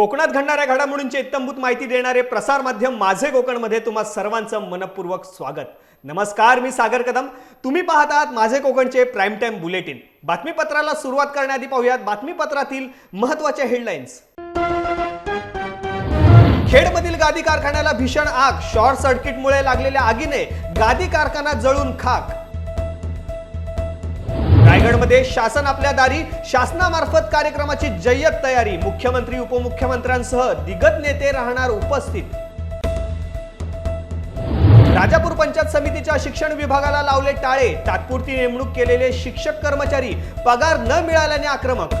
कोकणात घडणाऱ्या घडामोडींची इत्तमभूत माहिती देणारे प्रसार माध्यम माझे कोकणमध्ये तुम्हा सर्वांचं मनपूर्वक स्वागत. नमस्कार मी सागर कदम. तुम्ही पाहत आहात माझे कोकणचे प्राईम टाइम बुलेटिन. बातमीपत्राला सुरुवात करण्याआधी पाहूयात बातमीपत्रातील महत्त्वाच्या हेडलाईन्स खेडमधील गादी कारखान्याला भीषण आग. शॉर्ट सर्किटमुळे लागलेल्या आगीने गादी कारखाना जळून खाक. रायगडमध्ये शासन आपल्या दारी शासनामार्फत कार्यक्रमाची जय्यत तयारी मुख्यमंत्री उपमुख्यमंत्र्यांसह दिग्गज नेते राहणार उपस्थित. राजापूर पंचायत समितीच्या शिक्षण विभागाला लावले टाळे तात्पुरती नेमणूक केलेले शिक्षक कर्मचारी पगार न मिळाल्याने आक्रमक.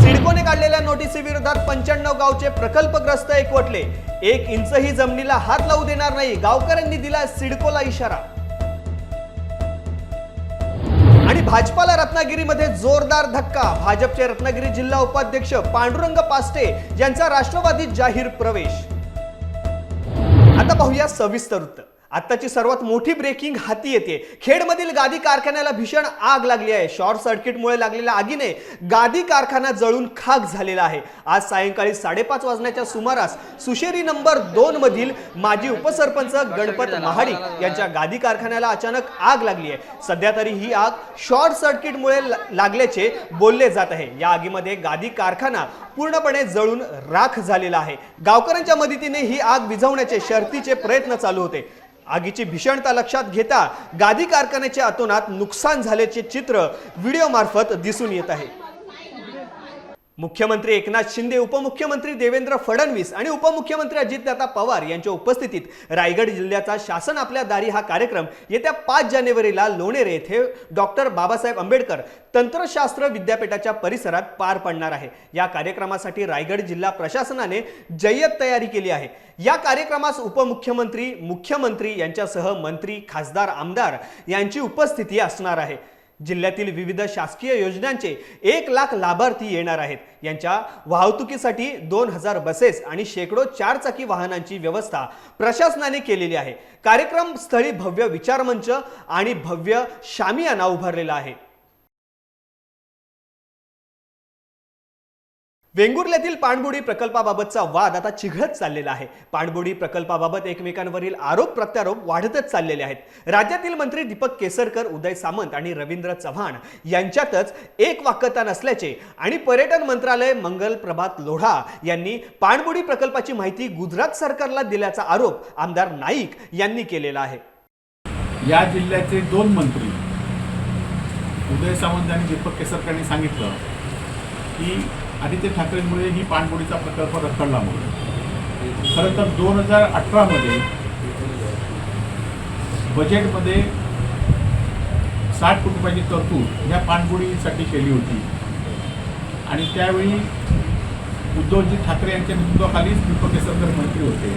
सिडकोने काढलेल्या नोटीसीविरोधात पंच्याण्णव गावचे प्रकल्पग्रस्त एकवटले. एक इंचही जमिनीला हात लावू देणार नाही गावकऱ्यांनी दिला सिडकोला इशारा. भाजपाला रत्नागिरीमध्ये जोरदार धक्का. भाजपचे रत्नागिरी जिल्हा उपाध्यक्ष पांडुरंग पास्टे यांचा राष्ट्रवादीत जाहीर प्रवेश. आता पाहूया सविस्तर वृत्त आत्ताची सर्वात मोठी ब्रेकिंग हाती येते. खेडमधील गादी कारखान्याला भीषण आग लागली आहे. शॉर्ट सर्किटमुळे लागलेल्या आगीने गादी कारखाना जळून खाक झालेला आहे. आज सायंकाळी साडेपाच वाजण्याच्या सुमारास सुशेरी नंबर दोन मधील माजी उपसरपंच गणपत महाडिक यांच्या गादी कारखान्याला अचानक आग लागली आहे. सध्या तरी ही आग शॉर्ट सर्किटमुळे लागल्याचे बोलले जात आहे. या आगीमध्ये गादी कारखाना पूर्णपणे जळून राख झालेला आहे. गावकऱ्यांच्या मदतीने ही आग विझवण्याचे शर्तीचे प्रयत्न चालू होते. आगीची भीषणता लक्षात घेता गादी कारखान्याच्या अतोनात नुकसान झाल्याचे चित्र व्हिडिओ मार्फत दिसून येत आहे. मुख्यमंत्री एकनाथ शिंदे उपमुख्यमंत्री देवेंद्र फडणवीस आणि उपमुख्यमंत्री अजितदादा पवार यांच्या उपस्थितीत रायगड जिल्ह्याचा शासन आपल्या दारी हा कार्यक्रम येत्या पाच जानेवारीला लोणेरे येथे डॉक्टर बाबासाहेब आंबेडकर तंत्रशास्त्र विद्यापीठाच्या परिसरात पार पडणार आहे. या कार्यक्रमासाठी रायगड जिल्हा प्रशासनाने जय्यत तयारी केली आहे. या कार्यक्रमास उपमुख्यमंत्री मुख्यमंत्री यांच्यासह मंत्री खासदार आमदार यांची उपस्थिती असणार आहे. जिल्ह्यातील विविध शासकीय योजनांचे एक लाख लाभार्थी येणार आहेत. यांच्या वाहतुकीसाठी दोन हजार बसेस आणि शेकडो चारचाकी वाहनांची व्यवस्था प्रशासनाने केलेली आहे. कार्यक्रम स्थळी भव्य विचारमंच आणि भव्य शामियाना उभारलेला आहे. वेंगुर्ल्यातील पाणबुडी प्रकल्पाबाबतचा वाद आता चिघळत चाललेला आहे. पाणबुडी प्रकल्पाबाबत एकमेकांवरील आरोप प्रत्यारोप वाढतच चाललेले आहेत. राज्यातील मंत्री दीपक केसरकर उदय सामंत आणि रवींद्र चव्हाण यांच्यातच एक वाक्यता नसल्याचे आणि पर्यटन मंत्रालय मंगल प्रभात लोढा यांनी पाणबुडी प्रकल्पाची माहिती गुजरात सरकारला दिल्याचा आरोप आमदार नाईक यांनी केलेला आहे. या जिल्ह्याचे दोन मंत्री उदय सामंत आणि दीपक केसरकरांनी सांगितलं की आदित्य ठाकरेंमुळे ही पाणबुडीचा प्रकल्प रखडल्यामुळे खरं तर दोन हजार अठरामध्ये बजेटमध्ये साठ कोटी रुपयाची तरतूद या पाणबुडीसाठी केली होती. आणि त्यावेळी उद्धवजी ठाकरे यांच्या नेतृत्वाखालीच दीपक केसरकर मंत्री होते.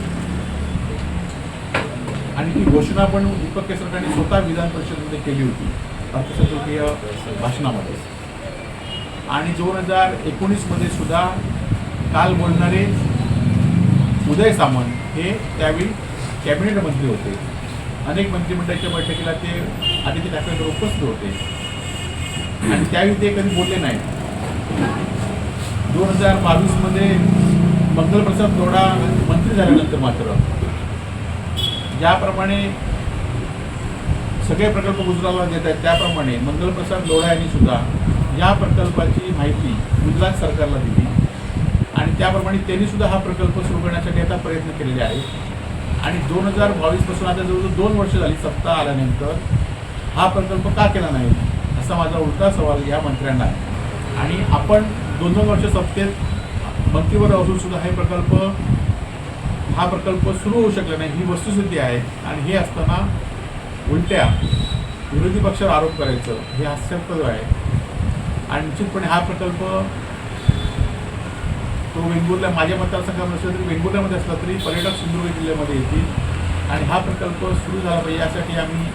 आणि ती घोषणा पण दीपक केसरकरांनी स्वतः विधान परिषदेमध्ये केली होती. अर्थसंकल्पीय भाषणामध्ये. आणि दोन हजार एकोणीसमध्ये सुद्धा काल बोलणारे उदय सामंत हे त्यावेळी कॅबिनेट मंत्री होते. अनेक मंत्रिमंडळाच्या बैठकीला ते आदित्य ठाकरेंवर उपस्थित होते. आणि त्यावेळी ते कधी बोलले नाही दोन हजार बावीसमध्ये मंगलप्रसाद लोढा मंत्री झाल्यानंतर मात्र ज्याप्रमाणे सगळे प्रकल्प गुजरातला देत आहेत त्याप्रमाणे मंगलप्रसाद लोढा यांनी सुद्धा या प्रकल्पाची माहिती गुजरात सरकारला दिली. आणि त्याप्रमाणे त्यांनी सुद्धा हा प्रकल्प सुरू करण्यासाठी आता प्रयत्न केलेले आहेत. आणि दोन हजार बावीसपासून आता जवळजवळ दोन वर्ष झाली सत्ता आल्यानंतर हा प्रकल्प का केला नाही असा माझा उलटा सवाल या मंत्र्यांना आहे. आणि आपण दोन दोन वर्ष सत्तेत मंत्रीवर असून सुद्धा हे प्रकल्प हा प्रकल्प सुरू होऊ शकला नाही ही वस्तुस्थिती आहे. आणि हे असताना उलट्या विरोधी पक्षावर आरोप करायचं हे हास्यास्पद आहे. आणि निश्चितपणे हा प्रकल्प तो वेंगुर्ला माझ्या मतदारसंघामध्ये असला तरी वेंगुर्ल्यामध्ये असला तरी पर्यटक सिंधुदुर्ग जिल्ह्यामध्ये येतील. आणि हा प्रकल्प सुरू झाला पाहिजे यासाठी आम्ही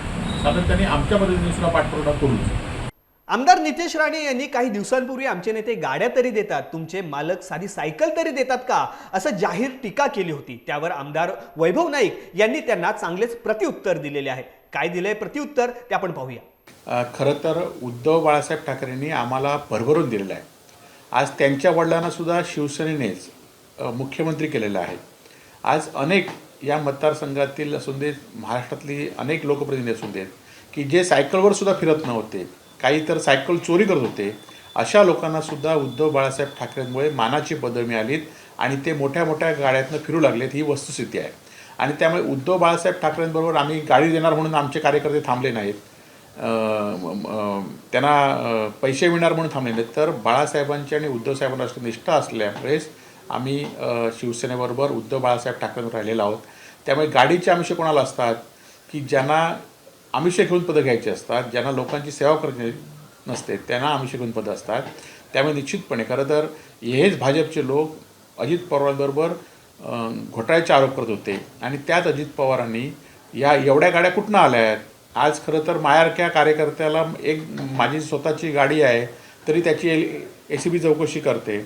सातत्याने आमच्या पद्धतीने सुद्धा पाठपुरावा करू. आमदार नितेश राणे यांनी काही दिवसांपूर्वी आमचे नेते गाड्या तरी देतात तुमचे मालक साधी सायकल तरी देतात का? असं जाहीर टीका केली होती. त्यावर आमदार वैभव नाईक यांनी त्यांना चांगलेच प्रत्युत्तर दिलेले आहे. काय दिलंय प्रत्युत्तर? ते आपण पाहूया. खरं तर उद्धव बाळासाहेब ठाकरेंनी आम्हाला भरभरून दिलेलं आहे. आज त्यांच्या वडिलांना सुद्धा शिवसेनेनेच मुख्यमंत्री केलेलं आहे. आज अनेक या मतदारसंघातील असून देत महाराष्ट्रातली अनेक लोकप्रतिनिधी असून देत की जे सायकलवर सुद्धा फिरत नव्हते काही तर सायकल चोरी करत होते अशा लोकांना सुद्धा उद्धव बाळासाहेब ठाकरेंमुळे मानाची पदं मिळालीत आणि ते मोठ्या मोठ्या गाड्यातनं फिरू लागलेत ही वस्तुस्थिती आहे. आणि त्यामुळे उद्धव बाळासाहेब ठाकरेंबरोबर आम्ही गाडी देणार म्हणून आमचे कार्यकर्ते थांबले नाहीत. त्यांना पैसे मिळणार म्हणून थांबलेले तर बाळासाहेबांची आणि उद्धव साहेबांना निष्ठा असल्यामुळेच आम्ही शिवसेनेबरोबर उद्धव बाळासाहेब ठाकरेंवर राहिलेलो आहोत. त्यामुळे गाडीचे आमिषे कोणाला असतात? की ज्यांना आमिषे घेऊन पदं घ्यायची असतात ज्यांना लोकांची सेवा करायची नसते त्यांना आमिषे घेऊन पदं असतात. त्यामुळे निश्चितपणे खरं तर हेच भाजपचे लोक अजित पवारांबरोबर घोटाळ्याचे आरोप करत होते. आणि त्यात अजित पवारांनी या एवढ्या गाड्या कुठनं आल्या आहेत? आज खरं तर मायारक्या कार्यकर्त्याला एक माझी स्वतःची गाडी आहे तरी त्याची ए सी बी चौकशी करते.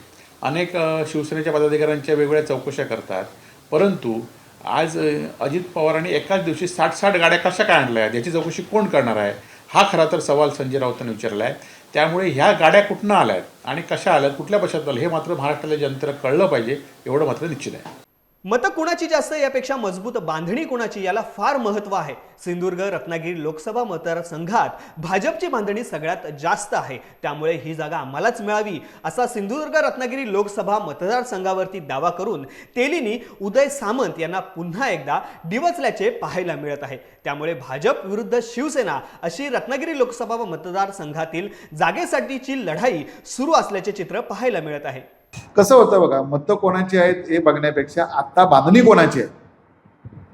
अनेक शिवसेनेच्या पदाधिकाऱ्यांच्या वेगवेगळ्या चौकशा करतात. परंतु आज अजित पवारांनी एकाच दिवशी साठ साठ गाड्या कशा काय आणल्या? आहेत याची चौकशी कोण करणार आहे? हा खरा तर सवाल संजय राऊतांनी विचारला आहे त्यामुळे ह्या गाड्या कुठनं आल्या आहेत आणि कशा आल्यात कुठल्या पक्षात आल्या हे मात्र महाराष्ट्रातल्या जनतेला कळलं पाहिजे एवढं मात्र निश्चित आहे. मतं कुणाची जास्त यापेक्षा मजबूत बांधणी कुणाची याला फार महत्त्व आहे. सिंधुदुर्ग रत्नागिरी लोकसभा मतदारसंघात भाजपची बांधणी सगळ्यात जास्त आहे. त्यामुळे ही जागा आम्हालाच मिळावी असा सिंधुदुर्ग रत्नागिरी लोकसभा मतदारसंघावरती दावा करून तेलीनी उदय सामंत यांना पुन्हा एकदा डिवचल्याचे पाहायला मिळत आहे. त्यामुळे भाजप विरुद्ध शिवसेना अशी रत्नागिरी लोकसभा मतदारसंघातील जागेसाठीची लढाई सुरू असल्याचे चित्र पाहायला मिळत आहे. कसं होतं बघा मतं कोणाची आहेत हे बघण्यापेक्षा आता बांधणी कोणाची आहे?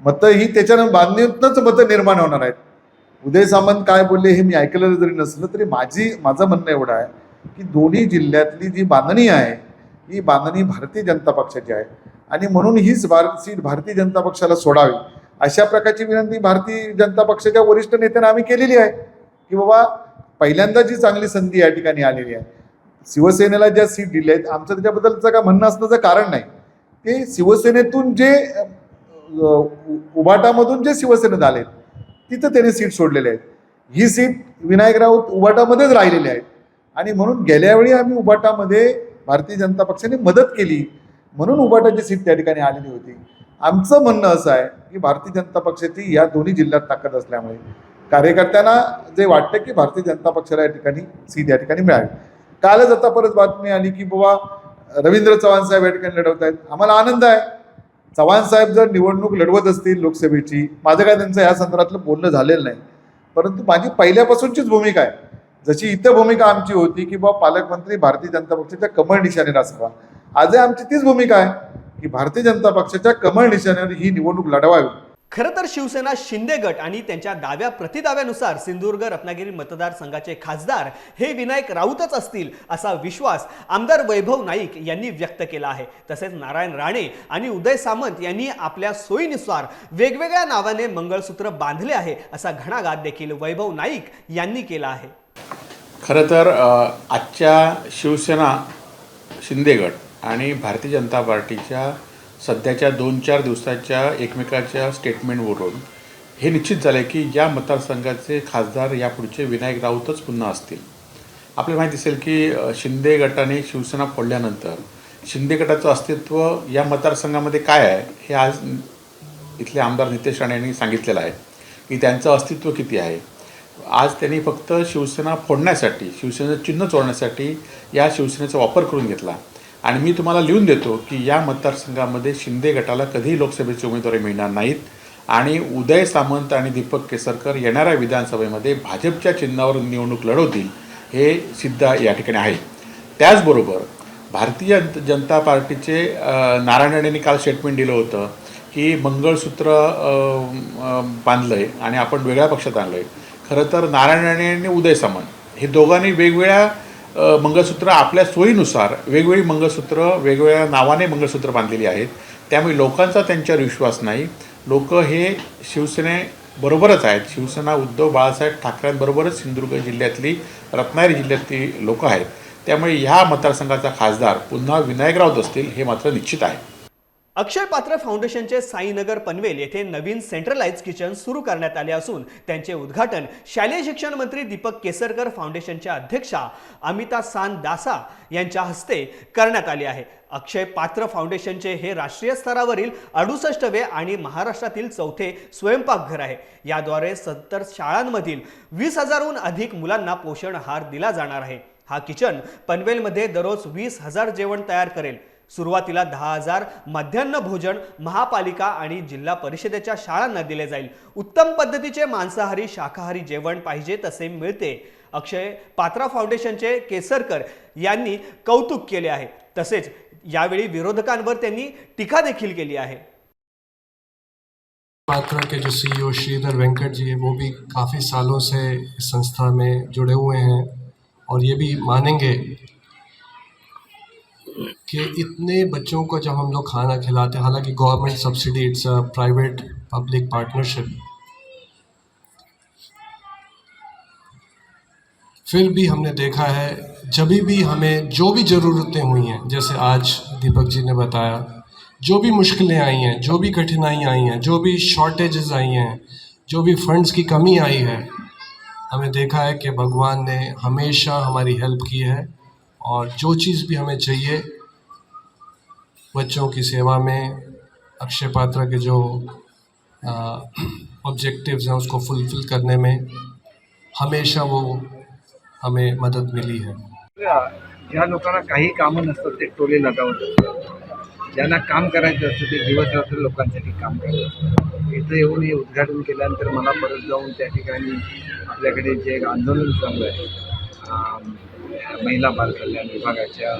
मतं ही त्याच्यानं बांधणीतनंच मतं निर्माण होणार आहेत. उदय सामंत काय बोलले हे मी ऐकलेलं जरी नसलं तरी माझी माझं म्हणणं एवढं आहे की दोन्ही जिल्ह्यातली जी बांधणी आहे ही बांधणी भारतीय जनता पक्षाची आहे. आणि म्हणून हीच भारत सीट भारतीय जनता पक्षाला सोडावी. अशा प्रकारची विनंती भारतीय जनता पक्षाच्या वरिष्ठ नेत्यांना आम्ही केलेली आहे. की बाबा पहिल्यांदा जी चांगली संधी या ठिकाणी आलेली आहे शिवसेनेला ज्या सीट दिल्या आहेत आमचं त्याच्याबद्दलचं काय म्हणणं असण्याचं कारण नाही. ते शिवसेनेतून जे उभाटामधून जे शिवसेनेत आले तिथं त्यांनी सीट सोडलेले आहेत. ही सीट विनायक राऊत उभाटामध्येच राहिलेली आहेत. आणि म्हणून गेल्या वेळी आम्ही उभाटामध्ये भारतीय जनता पक्षाने मदत केली. म्हणून उभाटाची सीट त्या ठिकाणी आलेली होती. आमचं म्हणणं असं आहे की भारतीय जनता पक्षाची या दोन्ही जिल्ह्यात ताकद असल्यामुळे कार्यकर्त्यांना जे वाटतं की भारतीय जनता पक्षाला या ठिकाणी सीट या ठिकाणी मिळावी. कालच आता परत बातमी आली की बाबा रवींद्र चव्हाण साहेब या ठिकाणी लढवत आहेत आम्हाला आनंद आहे. चव्हाण साहेब जर निवडणूक लढवत असतील लोकसभेची माझं काय त्यांचं या संदर्भातलं बोलणं झालेलं नाही. परंतु माझी पहिल्यापासूनचीच भूमिका आहे. जशी इतर भूमिका आमची होती की बाबा पालकमंत्री भारतीय जनता पक्षाच्या कमळ निशाणीला असावा. आजही आमची तीच भूमिका आहे की भारतीय जनता पक्षाच्या कमळ निशाणीवर ही निवडणूक लढवावी. खरं तर शिवसेना शिंदे गट आणि त्यांच्या दाव्या प्रतिदाव्यानुसार सिंधुदुर्ग रत्नागिरी मतदारसंघाचे खासदार हे विनायक राऊतच असतील असा विश्वास आमदार वैभव नाईक यांनी व्यक्त केला आहे. तसेच नारायण राणे आणि उदय सामंत यांनी आपल्या सोयीनुसार वेगवेगळ्या नावाने मंगळसूत्र बांधले आहे असा घणाघात देखील वैभव नाईक यांनी केला आहे. खरं तर आजच्या शिवसेना शिंदे गट आणि भारतीय जनता पार्टीच्या सध्याच्या दोन चार दिवसाच्या एकमेकाच्या स्टेटमेंटवरून हे निश्चित झालं की या मतदारसंघाचे खासदार यापुढचे विनायक राऊतच पुन्हा असतील. आपल्याला माहिती असेल की शिंदे गटाने शिवसेना फोडल्यानंतर शिंदे गटाचं अस्तित्व या मतदारसंघामध्ये काय आहे हे आज इथले आमदार नितेश राणे यांनी सांगितलेलं आहे की त्यांचं अस्तित्व किती आहे. आज त्यांनी फक्त शिवसेना फोडण्यासाठी शिवसेनेचं चिन्ह चोरण्यासाठी या शिवसेनेचा वापर करून घेतला. आणि मी तुम्हाला लिहून देतो की या मतदारसंघामध्ये शिंदे गटाला कधीही लोकसभेची उमेदवारी मिळणार नाहीत. आणि उदय सामंत आणि दीपक केसरकर येणाऱ्या विधानसभेमध्ये भाजपच्या चिन्हावर निवडणूक लढवतील हे सिद्ध या ठिकाणी आहे. त्याचबरोबर भारतीय जनता पार्टीचे नारायण राणेंनी काल स्टेटमेंट दिलं होतं की मंगळसूत्र बांधलं आहे आणि आपण वेगळ्या पक्षात आणलं आहे खरं तर नारायण राणे आणि उदय सामंत हे दोघांनी वेगवेगळ्या मंगळसूत्र आपल्या सोयीनुसार वेगवेगळी मंगळसूत्र वेगवेगळ्या नावाने मंगळसूत्र बांधलेली आहेत. त्यामुळे लोकांचा त्यांच्यावर विश्वास नाही. लोक हे शिवसेनेबरोबरच आहेत. शिवसेना उद्धव बाळासाहेब ठाकरेंबरोबरच सिंधुदुर्ग जिल्ह्यातली रत्नागिरी जिल्ह्यातली लोकं आहेत. त्यामुळे ह्या मतदारसंघाचा खासदार पुन्हा विनायक राऊत असतील हे मात्र निश्चित आहे. अक्षय पात्र फाउंडेशनचे साईनगर पनवेल येथे नवीन सेंट्रलाइज किचन सुरू करण्यात आले असून त्यांचे उद्घाटन शालेय शिक्षण मंत्री दीपक केसरकर फाउंडेशनच्या अध्यक्षा अमिता सान दासा यांच्या हस्ते करण्यात आले आहे. अक्षय पात्र फाउंडेशनचे हे राष्ट्रीय स्तरावरील अडुसष्टवे आणि महाराष्ट्रातील चौथे स्वयंपाकघर आहे. याद्वारे सत्तर शाळांमधील वीस हजारहून अधिक मुलांना पोषण आहार दिला जाणार आहे. हा किचन पनवेलमध्ये दररोज वीस हजार जेवण तयार करेल. सुरुवातीला दहा हजार मध्यान्ह भोजन महापालिका आणि जिल्हा परिषदेच्या शाळांना दिले जाईल. उत्तम पद्धतीचे मांसाहारी शाकाहारी जेवण पाहिजे तसे मिळते. अक्षय पात्रा फाउंडेशनचे केसरकर यांनी कौतुक केले आहे. तसेच यावेळी विरोधकांवर त्यांनी टीका देखील केली आहे. पात्रा के जो सीईओ श्रीधर वेंकट जी है वो भी काफ़ी सालों से इस संस्था में जुड़े हुए हैं और ये भी मानेंगे कि इतने बच्चों को जब हम लोग खाना खिलाते हैं, हालाँकि government subsidy it's a private public partnership फिर भी हमने देखा है, जब भी हमें जो भी ज़रूरतें हुई हैं, जैसे आज दीपक जी ने बताया, जो भी मुश्किलें आई हैं, जो भी कठिनाइयाँ आई हैं, जो भी शॉर्टेजेस आई हैं, जो भी फंड्स की कमी आई है, हमें देखा है कि भगवान ने हमेशा हमारी हेल्प की है। और जो चीज़ भी हमें चाहिए बच्चों की सेवा में अक्षय पात्रा के जो ऑब्जेक्टिव्स हैं उसको फुलफिल करने में हमेशा वो हमें मदद मिली है। ज्या लोकांना काही कामं नसतात ते टोले लगावत. असतात ज्यांना काम करायचं असतं ते दिवस रात्र लोकांसाठी काम असतात. इथं येऊन हे उद्घाटन केल्यानंतर मला परत जाऊन त्या ठिकाणी आपल्याकडे जे एक आंदोलन चालू आहे अं, महिला बाल कल्याण विभागाच्या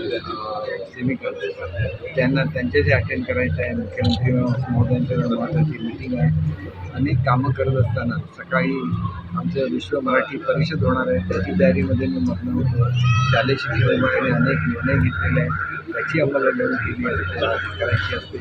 सेमिकल त्यांना त्यांचे जे अटेंड करायचं आहे मुख्यमंत्री महोदयांच्या महत्त्वाची मिटिंग आहे अनेक कामं करत असताना सकाळी आमचं विश्व मराठी परिषद होणार आहे. त्याची तयारीमध्ये मी मग्न होतो. शालेय शिक्षण विभागाने अनेक निर्णय घेतलेले आहेत. त्याची अंमलबजावणी केली आहे. करायची असते.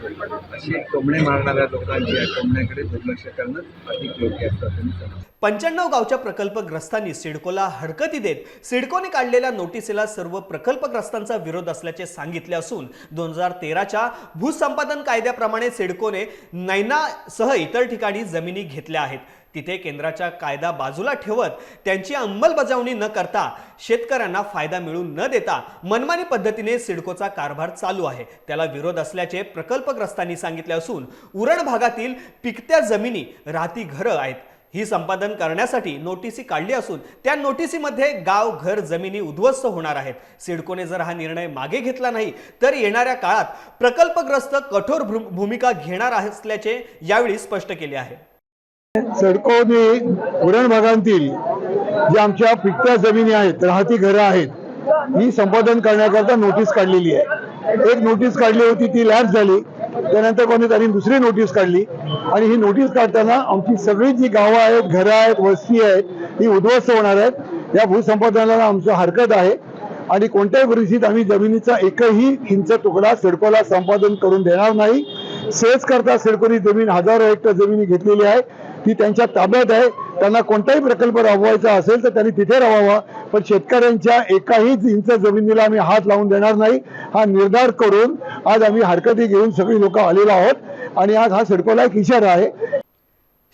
असे टोमणे मारणाऱ्या लोकांच्या टोमण्याकडे दुर्लक्ष करणं अधिक योग्य असतं तुम्ही समजतो. पंच्याण्णव गावच्या प्रकल्पग्रस्तांनी सिडकोला हरकती देत सिडकोने काढलेल्या नोटिसीला सर्व प्रकल्पग्रस्तांचा विरोध असल्याचे सांगितले असून दोन हजार तेराच्या भूसंपादन कायद्याप्रमाणे सिडकोने नैनासह इतर ठिकाणी जमिनी घेतल्या आहेत. तिथे केंद्राच्या कायदा बाजूला ठेवत त्यांची अंमलबजावणी न करता शेतकऱ्यांना फायदा मिळून न देता मनमानी पद्धतीने सिडकोचा कारभार चालू आहे. त्याला विरोध असल्याचे प्रकल्पग्रस्तांनी सांगितले असून उरण भागातील पिकत्या जमिनी राहती घरं आहेत. ही संपादन करण्यासाठी नोटिसी काढली असून त्या नोटिसीमध्ये गाव घर जमिनी उद्ध्वस्त होणार आहेत. सिडकोने जर हा निर्णय मागे घेतला नाही तर येणाऱ्या काळात प्रकल्पग्रस्त कठोर भूमिका घेणार असल्याचे यावेळी स्पष्ट केले आहे. सिडकोने उरण भागांतील ज्या आमच्या पिकत्या जमिनी आहेत राहती घरं आहेत ही संपादन करण्याकरता नोटीस काढलेली आहे. एक नोटीस काढली होती ती लॅब झाली. त्यानंतर कोणीतरी दुसरी नोटीस काढली. आणि ही नोटीस काढताना आमची सगळी जी गावं आहेत घरं आहेत वस्ती आहेत ही उद्ध्वस्त होणार आहेत. या भूसंपादनाला आमचं हरकत आहे. आणि कोणत्याही परिस्थितीत आम्ही जमिनीचा एकही इंच तुकडा सिडकोला संपादन करून देणार नाही. सेच करता सिडकोनी जमीन हजारो हेक्टर जमिनी घेतलेली आहे. ती त्यांच्या ताब्यात आहे. त्यांना कोणताही प्रकल्प राबवायचा असेल तर त्यांनी तिथे राहावा पण शेतकऱ्यांच्या एकाही इंच जमिनीला आम्ही हात लावून देणार नाही. हा निर्धार करून आज आम्ही हरकती घेऊन सगळी लोक आलेलो आहोत. आणि आज हा सिडकोला एक इशारा आहे.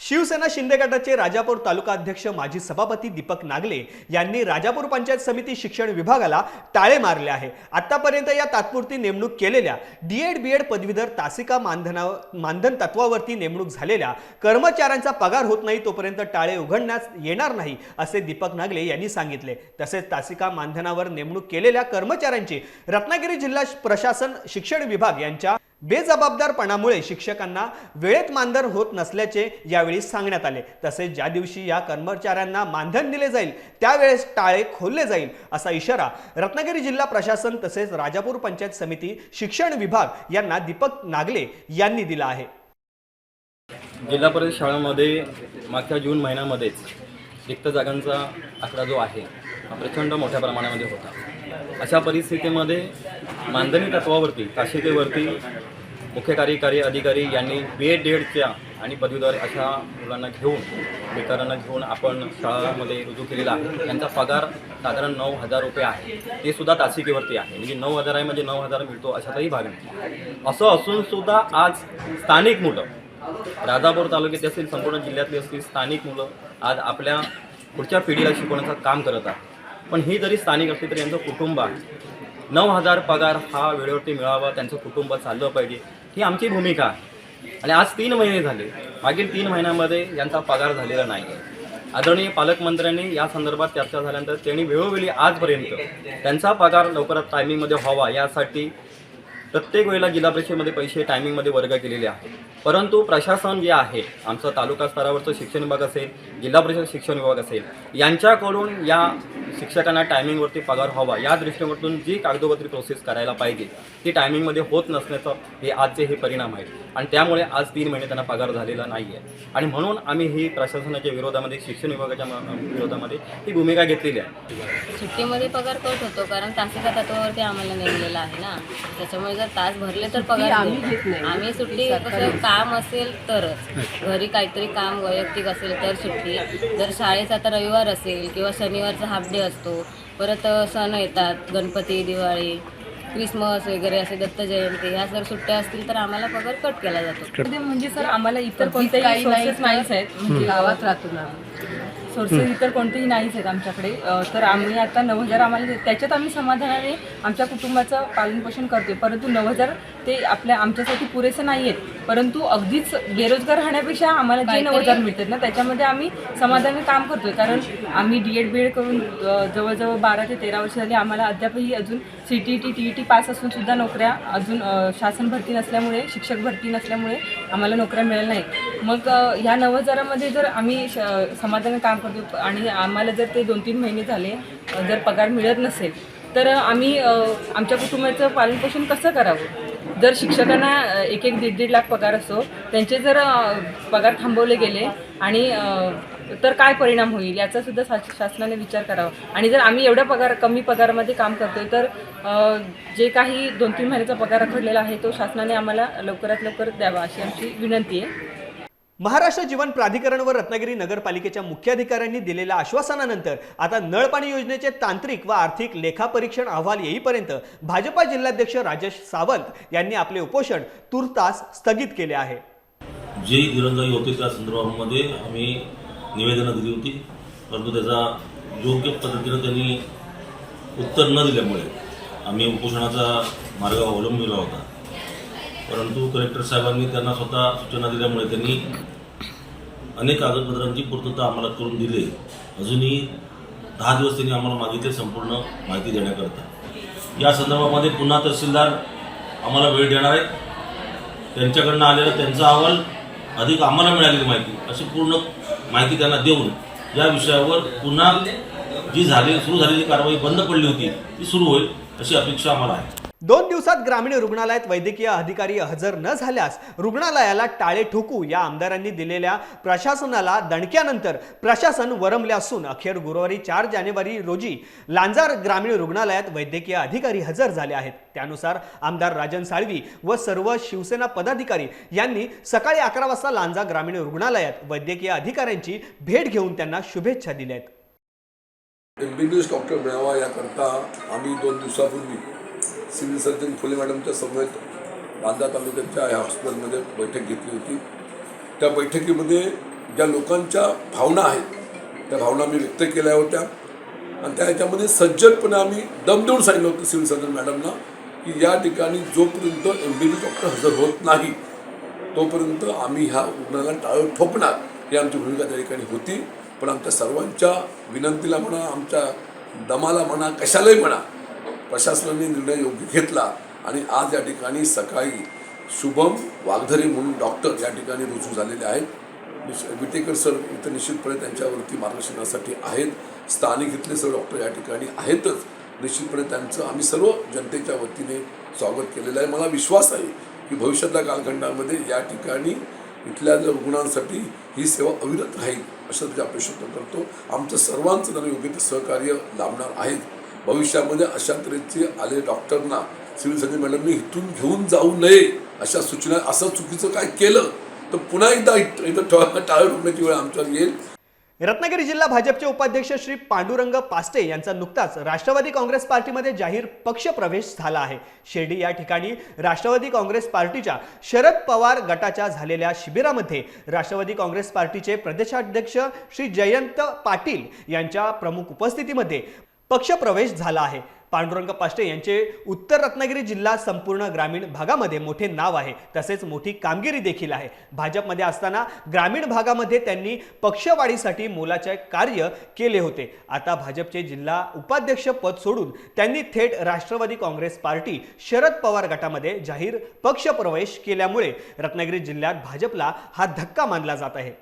शिवसेना शिंदे गटाचे राजापूर तालुका अध्यक्ष माजी सभापती दीपक नागले यांनी राजापूर पंचायत समिती शिक्षण विभागाला टाळे मारले आहे. आतापर्यंत या तात्पुरती नेमणूक केलेल्या डीएड बीएड पदवीधर तासिका मानधना मानधन तत्वावरती नेमणूक झालेल्या कर्मचाऱ्यांचा पगार होत नाही तोपर्यंत टाळे उघडण्यास येणार नाही असे दीपक नागले यांनी सांगितले. तसेच तासिका मानधनावर नेमणूक केलेल्या कर्मचाऱ्यांची रत्नागिरी जिल्हा प्रशासन शिक्षण विभाग यांच्या बेजबाबदारपणामुळे शिक्षकांना वेळेत मानधन होत नसल्याचे यावेळी सांगण्यात आले. तसेच ज्या दिवशी या कर्मचाऱ्यांना मानधन दिले जाईल त्यावेळेस टाळे खोलले जाईल असा इशारा रत्नागिरी जिल्हा प्रशासन तसेच राजापूर पंचायत समिती शिक्षण विभाग यांना दीपक नागले यांनी दिला आहे. जिल्हा परिषद शाळांमध्ये मागच्या जून महिन्यामध्येच रिक्त जागांचा आकडा जो आहे हा प्रचंड मोठ्या प्रमाणामध्ये होता. अशा परिस्थितीमध्ये मानधनी तत्वावरती ताशिकेवरती मुख्य कार्यकारी अधिकारी यांनी बी एड डेडच्या आणि पदवीधर अशा मुलांना घेऊन बेकारांना घेऊन आपण शाळामध्ये रुजू केलेला आहे. त्यांचा पगार साधारण नऊ हजार रुपये आहे. ते सुद्धा तासिकेवरती आहे. म्हणजे नऊ हजार आहे म्हणजे नऊ हजार मिळतो अशातही भाग नाही. असं असूनसुद्धा आज स्थानिक मुलं राजापूर तालुक्यात असतील संपूर्ण जिल्ह्यातली असतील स्थानिक मुलं आज आपल्या पुढच्या पिढीला शिकवण्याचं काम करत आहेत. पण ही जरी स्थानिक असली तरी यांचं कुटुंब आहे. नऊ हजार पगार हा वेळेवरती मिळावा त्यांचं कुटुंब चाललं पाहिजे. ही आमची भूमिका. आहे आणि आज तीन महिने झाले. मागील तीन महिन्यामध्ये यांचा पगार झालेला नाही. आहे आदरणीय पालकमंत्र्यांनी या संदर्भात चर्चा झाल्यानंतर त्यांनी वेळोवेळी आजपर्यंत त्यांचा पगार लवकरात टायमिंगमध्ये व्हावा यासाठी प्रत्येक वेळेला जिल्हा परिषदेमध्ये पैसे टायमिंगमध्ये वर्ग केलेले आहेत. परंतु प्रशासन जे आहे आमचं तालुका स्तरावरचं शिक्षण विभाग असेल जिल्हा परिषद शिक्षण विभाग असेल यांच्याकडून या शिक्षकांना टायमिंगवरती पगार व्हावा या दृष्टीकोनातून जी कागदोपत्री प्रोसेस करायला पाहिजे ती टायमिंगमध्ये होत नसण्याचं हे आजचे हे परिणाम आहेत. आणि त्यामुळे आज तीन महिने त्यांना पगार झालेला नाही आहे आणि म्हणून आम्ही ही प्रशासनाच्या विरोधामध्ये शिक्षण विभागाच्या विरोधामध्ये ही भूमिका घेतलेली आहे. सुट्टीमध्ये पगार कट होतो कारण तासिका तत्वावरती आम्हाला नेमलेला आहे ना. त्याच्यामुळे जर तास भरले तर पगार आम्ही आम्ही सुट्टी कसं काम असेल तरच. घरी काहीतरी काम वैयक्तिक असेल तर सुट्टी. जर शाळेचा आता रविवार असेल किंवा शनिवारचा हाफ डे असतो. परत सण येतात. गणपती दिवाळी क्रिसमस वगैरे असे दत्त जयंती ह्या जर सुट्ट्या असतील तर आम्हाला पगार कट केला जातो. म्हणजे सर आम्हाला इतर नाहीच आहेत. म्हणजे गावात राहतो ना सोर्सेस इतर कोणतेही नाहीच आहेत आमच्याकडे. अ, तर आम्ही आता नऊ हजार आम्हाला दे- त्याच्यात आम्ही समाधानाने आमच्या कुटुंबाचं पालनपोषण करतोय. परंतु नऊ हजार ते आपल्या आमच्यासाठी पुरेसे नाही आहेत परंतु अगदीच बेरोजगार राहण्यापेक्षा आम्हाला जे नऊ हजार मिळतात ना त्याच्यामध्ये आम्ही समाधानाने काम करतोय. कारण आम्ही डी एड बी एड करून अ, जवळजवळ बारा ते तेरा वर्ष झाली आम्हाला अद्यापही अजून C T T T E T pass असून सुद्धा नोकऱ्या अजून अ, शासन भरती नसल्यामुळे शिक्षक भरती नसल्यामुळे आम्हाला नोकऱ्या मिळाल्या नाहीत. मग अ, ह्या नऊ हजारामध्ये जर आम्ही श समाधान काम फक्त आणि आम्हाला जर ते दोन तीन महिने झाले जर पगार मिळत नसेल तर आम्ही आमच्या कुटुंबाचं पालनपोषण कसं करावं? जर शिक्षकांना एक एक दीड दीड लाख पगार असो त्यांचे जर पगार थांबवले गेले आणि तर काय परिणाम होईल याचा सुद्धा शा- शासनाने विचार करावा. आणि जर आम्ही एवढ्या पगार कमी पगारामध्ये काम करतोय तर जे काही दोन तीन महिन्याचा पगार रखडलेला आहे तो शासनाने आम्हाला लवकरात लवकर द्यावा अशी आमची विनंती आहे. महाराष्ट्र जीवन प्राधिकरण व रत्नागिरी नगरपालिकेच्या मुख्याधिकाऱ्यांनी दिलेल्या आश्वासनानंतर आता नळपाणी योजनेचे तांत्रिक व आर्थिक लेखापरीक्षण अहवाल येईपर्यंत भाजपा जिल्हाध्यक्ष राजेश सावंत यांनी आपले उपोषण तुर्तास स्थगित केले आहे. जे दिरंगाई होती त्या संदर्भामध्ये आम्ही निवेदनं दिली होती परंतु त्याचा योग्य पद्धतीनं त्यांनी उत्तर न दिल्यामुळे आम्ही उपोषणाचा मार्ग अवलंबिला होता. परंतु कलेक्टर साहेबांनी त्यांना स्वतः सूचना दिल्यामुळे त्यांनी अनेक कागदपत्रांची पूर्तता आम्हाला करून दिली. अजूनही दहा दिवस त्यांनी आम्हाला मागितले संपूर्ण माहिती देण्याकरता. या संदर्भामध्ये पुन्हा तहसीलदार आम्हाला वेळ देणार आहेत. त्यांच्याकडनं आलेला त्यांचा अहवाल अधिक आम्हाला मिळालेली माहिती अशी पूर्ण माहिती त्यांना देऊन या विषयावर पुन्हा जी झाली सुरू झालेली कारवाई बंद पडली होती ती सुरू होईल अशी अपेक्षा आम्हाला आहे. दोन दिवसात ग्रामीण रुग्णालयात वैद्यकीय अधिकारी हजर न झाल्यास रुग्णालयाला टाळे ठोकू या आमदारांनी दिलेल्या प्रशासनाला दणक्यानंतर प्रशासन वरमले असून अखेर गुरुवारी चार जानेवारी रोजी लांजार ग्रामीण रुग्णालयात वैद्यकीय अधिकारी हजर झाले आहेत. त्यानुसार आमदार राजन साळवी व सर्व शिवसेना पदाधिकारी यांनी सकाळी अकरा वाजता लांजा ग्रामीण रुग्णालयात वैद्यकीय अधिकाऱ्यांची भेट घेऊन त्यांना शुभेच्छा दिल्या आहेत. एमबीबीएस डॉक्टर मिळावा याकरता आम्ही दोन दिवसापूर्वी सिव्हिल सर्जन फुले मॅडमच्या समवेत बांदा तालुक्याच्या या हॉस्पिटलमध्ये बैठक घेतली होती. त्या बैठकीमध्ये ज्या लोकांच्या भावना आहेत त्या भावना मी व्यक्त केल्या होत्या. आणि त्या ह्याच्यामध्ये सज्जनपणे आम्ही दम देऊन सांगितलं होतं सिव्हिल सर्जन मॅडमला की या ठिकाणी जोपर्यंत एम बी बी डॉक्टर हजर होत नाही तोपर्यंत आम्ही ह्या रुग्णाला टाळं ठोकणार ही आमची भूमिका त्या ठिकाणी होती. पण आमच्या सर्वांच्या विनंतीला म्हणा आमच्या दमाला म्हणा कशालाही म्हणा प्रशासनाने निर्णय योग्य घेतला आणि आज या ठिकाणी सकाळी शुभम वाघधरे म्हणून डॉक्टर या ठिकाणी रुजू झालेले आहेत. विटेकर सर इथं निश्चितपणे त्यांच्यावरती मार्गदर्शनासाठी आहेत. स्थानिक इथले सर्व डॉक्टर या ठिकाणी आहेतच. निश्चितपणे त्यांचं आम्ही सर्व जनतेच्या वतीने स्वागत केलेलं आहे. मला विश्वास आहे की भविष्यातल्या कालखंडामध्ये या ठिकाणी इथल्या रुग्णांसाठी ही सेवा अविरत राहील अशा त्याची अपेक्षा करतो. आमचं सर्वांचं त्यांना योग्य ते सहकार्य लाभणार आहेत. भविष्यामध्ये अशा तऱ्हेचे आले डॉक्टरना सिव्हिल सर्जन मॅडमनी इथून घेऊन जाऊ नये अशा सूचना असं चुकीचं काय केलं? तर पुन्हा एकदा इथं टाळं ठोकण्याची वेळ आमच्यावर येईल. रत्नागिरी जिल्हा भाजपचे उपाध्यक्ष श्री पांडुरंग पास्टे यांचा नुकताच राष्ट्रवादी काँग्रेस पार्टीमध्ये जाहीर पक्ष प्रवेश झाला आहे. शिर्डी या ठिकाणी राष्ट्रवादी काँग्रेस पार्टीच्या शरद पवार गटाच्या झालेल्या शिबिरामध्ये राष्ट्रवादी काँग्रेस पार्टीचे प्रदेशाध्यक्ष श्री जयंत पाटील यांच्या प्रमुख उपस्थितीमध्ये पक्षप्रवेश झाला आहे. पांडुरंग पाष्टे यांचे उत्तर रत्नागिरी जिल्हा संपूर्ण ग्रामीण भागामध्ये मोठे नाव आहे. तसेच मोठी कामगिरी देखील आहे. भाजपमध्ये असताना ग्रामीण भागामध्ये त्यांनी पक्षवाढीसाठी मोलाचे कार्य केले होते. आता भाजपचे जिल्हा उपाध्यक्ष पद सोडून त्यांनी थेट राष्ट्रवादी काँग्रेस पार्टी शरद पवार गटामध्ये जाहीर पक्षप्रवेश केल्यामुळे रत्नागिरी जिल्ह्यात भाजपला हा धक्का मानला जात आहे.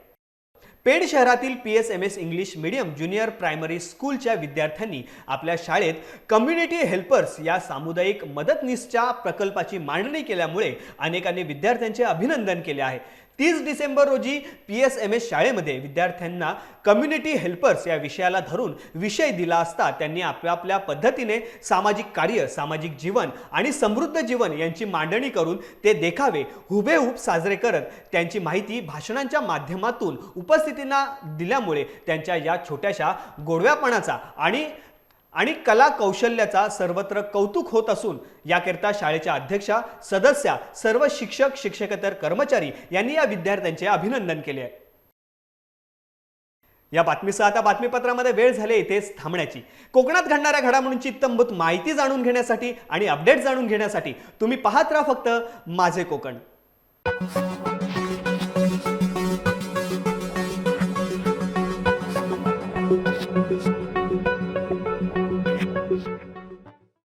पेड शहरातील P S M S English medium junior primary स्कूलच्या विद्यार्थ्यांनी आपल्या शाळेत कम्युनिटी हेल्पर्स या सामुदायिक मदतनीसच्या प्रकल्पाची मांडणी केल्यामुळे अनेकांनी विद्यार्थ्यांचे अभिनंदन केले आहे. तीस डिसेंबर रोजी पी एस एम एस शाळेमध्ये विद्यार्थ्यांना कम्युनिटी हेल्पर्स या विषयाला धरून विषय दिला असता त्यांनी आपापल्या पद्धतीने सामाजिक कार्य सामाजिक जीवन आणि समृद्ध जीवन यांची मांडणी करून ते देखावे हुबेहूब साजरे करत त्यांची माहिती भाषणांच्या माध्यमातून उपस्थितींना दिल्यामुळे त्यांच्या या छोट्याशा गोडव्यापणाचा आणि आणि कला कौशल्याचा सर्वत्र कौतुक होत असून याकरिता शाळेच्या अध्यक्षा सदस्या सर्व शिक्षक शिक्षकेतर कर्मचारी यांनी या विद्यार्थ्यांचे अभिनंदन केले. आहे या बातमीसह आता बातमीपत्रामध्ये वेळ झाली इथेच थांबण्याची. कोकणात घडणाऱ्या घडामोडींची इत्तमभूत माहिती जाणून घेण्यासाठी आणि अपडेट जाणून घेण्यासाठी तुम्ही पाहत राहा फक्त माझे कोकण.